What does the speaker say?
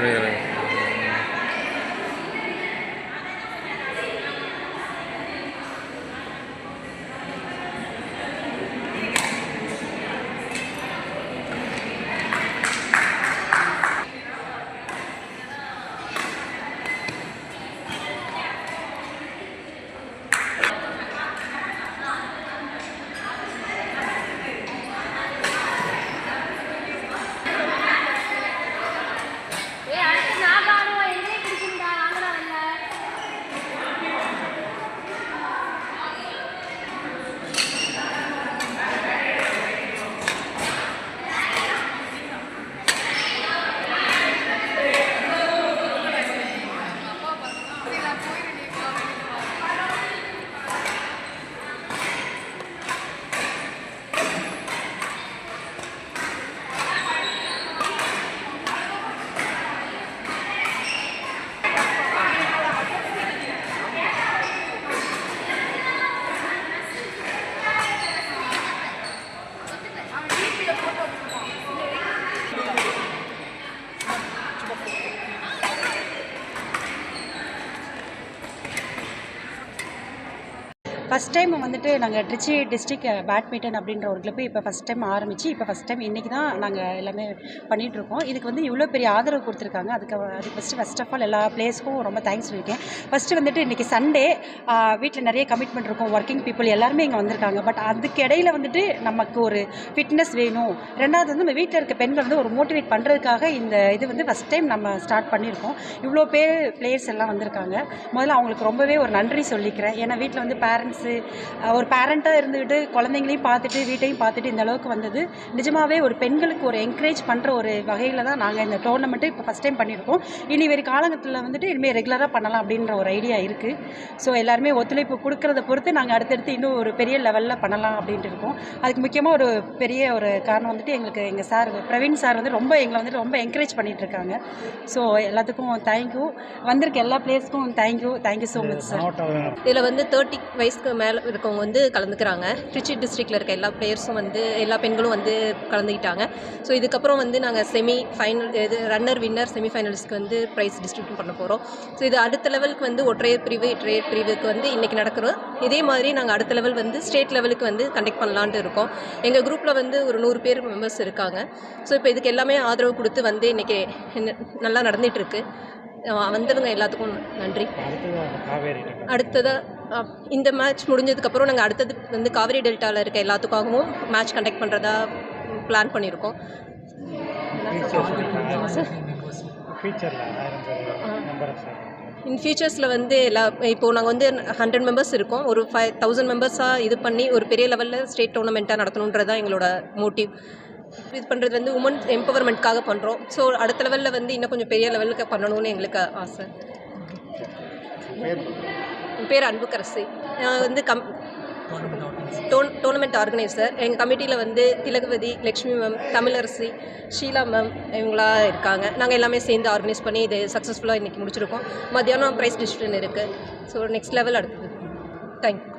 que first time வந்துட்டு நாங்கள் Trichy district badminton அப்படின்ற ஒரு கிளப்பு இப்போ ஃபஸ்ட் டைம் ஆரம்பித்து இப்போ ஃபஸ்ட் டைம் இன்றைக்கி தான் நாங்கள் எல்லாமே பண்ணிகிட்ருக்கோம் இதுக்கு வந்து இவ்வளோ பெரிய ஆதரவு கொடுத்துருக்காங்க. அதுக்கு அதுக்கு ஃபஸ்ட்டு ஃபஸ்ட் ஆஃப் ஆல் எல்லா பிளேஸ்க்கும் ரொம்ப தேங்க்ஸ் சொல்லியிருக்கேன். ஃபஸ்ட்டு வந்துட்டு இன்றைக்கி சண்டே வீட்டில் நிறைய கமிட்மெண்ட் இருக்கும். ஒர்க்கிங் பீப்புள் எல்லாருமே இங்கே வந்திருக்காங்க. பட் அதுக்கு இடையில வந்துட்டு நமக்கு ஒரு ஃபிட்னஸ் வேணும். ரெண்டாவது வந்து நம்ம வீட்டில் இருக்க பெண்கள் வந்து ஒரு மோட்டிவேட் பண்ணுறதுக்காக இந்த இது வந்து ஃபஸ்ட் டைம் நம்ம ஸ்டார்ட் பண்ணியிருக்கோம். இவ்வளோ பேர் பிளேயர்ஸ் எல்லாம் வந்திருக்காங்க. முதல்ல அவங்களுக்கு ரொம்பவே ஒரு நன்றி சொல்லிக்கிறேன். ஏன்னா வீட்டில் வந்து பேரண்ட்ஸ் ஒரு பேரண்ட்டாக இருந்துக்கிட்டு குழந்தைங்களையும் பார்த்துட்டு வீட்டையும் பார்த்துட்டு இந்த அளவுக்கு வந்தது. நிஜமாகவே ஒரு பெண்களுக்கு ஒரு என்கரேஜ் பண்ணுற ஒரு வகையில் தான் நாங்கள் இந்த டோர்னமெண்ட்டு இப்போ ஃபஸ்ட் டைம் பண்ணியிருக்கோம் இனி வரும் காலகட்டத்தில் வந்துட்டு இனிமேல் ரெகுலராக பண்ணலாம் அப்படின்ற ஒரு ஐடியா இருக்குது ஸோ எல்லாருமே ஒத்துழைப்பு கொடுக்கறத பொறுத்து நாங்கள் அடுத்தடுத்து இன்னும் ஒரு பெரிய லெவலில் பண்ணலாம் அப்படின்ட்டு இருக்கோம். அதுக்கு முக்கியமாக ஒரு பெரிய ஒரு காரணம் வந்துட்டு எங்களுக்கு எங்கள் சார் பிரவீன் சார் வந்து ரொம்ப எங்களை வந்துட்டு ரொம்ப என்கரேஜ் பண்ணிட்டு இருக்காங்க. ஸோ எல்லாத்துக்கும் தேங்க்யூ வந்திருக்க எல்லா பிளேஸ்க்கும் thank you thank you so much sir இதில் வந்து தேர்ட்டி வயசுக்கு மேலே இருக்கவங்க வந்து கலந்துக்கிறாங்க. திருச்சி டிஸ்ட்ரிக்டில் இருக்க எல்லா பிளேயர்ஸும் வந்து எல்லா பெண்களும் வந்து கலந்துக்கிட்டாங்க. ஸோ இதுக்கப்புறம் வந்து நாங்கள் செமி ஃபைனல் இது ரன்னர் வின்னர் செமி ஃபைனலிஸ்ட்க்கு வந்து ப்ரைஸ் டிஸ்ட்ரிபியூட் பண்ண போகிறோம் ஸோ இது அடுத்த லெவலுக்கு வந்து ஒற்றையர் பிரிவு இற்றையர் பிரிவுக்கு வந்து இன்றைக்கி நடக்கிறோம் இதே மாதிரி நாங்கள் அடுத்த லெவல் வந்து ஸ்டேட் லெவலுக்கு வந்து கண்டக்ட் பண்ணலான்ட்டு இருக்கோம். எங்கள் குரூப்பில் வந்து ஒரு நூறு பேர் மெம்பர்ஸ் இருக்காங்க. ஸோ இப்போ இதுக்கு எல்லாமே ஆதரவு கொடுத்து வந்து இன்றைக்கி நல்லா அஹ் வந்தவங்க எல்லாத்துக்கும் நன்றி. அடுத்ததாக இந்த மேட்ச் முடிஞ்சதுக்கப்புறம் நாங்கள் அடுத்தது வந்து காவிரி டெல்டாவில் இருக்க எல்லாத்துக்காகவும் மேட்ச் கண்டக்ட் பண்ணுறதா பிளான் பண்ணியிருக்கோம். இன் ஃபியூச்சர்ஸில் வந்து எல்லா இப்போது நாங்கள் வந்து ஹண்ட்ரட் மெம்பர்ஸ் இருக்கோம். ஒரு ஃபைவ் தௌசண்ட் மெம்பர்ஸாக இது பண்ணி ஒரு பெரிய லெவலில் ஸ்டேட் டோர்னமெண்ட்டாக நடத்தணுன்றது தான் எங்களோட மோட்டிவ் இது பண்ணுறது வந்து உமன் எம்பவர்மெண்ட்காக பண்ணுறோம் ஸோ அடுத்த லெவலில் வந்து இன்னும் கொஞ்சம் பெரிய லெவலுக்கு பண்ணணும்னு எங்களுக்கு ஆசை. என் பேர் அன்புக்கரசி. நான் வந்து கம் டோன் டோர்னமெண்ட் ஆர்கனைசர். எங்கள் கமிட்டியில் வந்து திலகவதி லக்ஷ்மி மேம் தமிழரசி ஷீலா மேம் இவங்களா இருக்காங்க. நாங்கள் எல்லாமே சேர்ந்து ஆர்கனைஸ் பண்ணி இது சக்ஸஸ்ஃபுல்லாக இன்றைக்கி முடிச்சிருக்கோம். மத்தியானம் ப்ரைஸ் டிஸ்ட்ரிபியூஷன் இருக்குது ஸோ நெக்ஸ்ட் லெவல் அடுத்தது. Thank you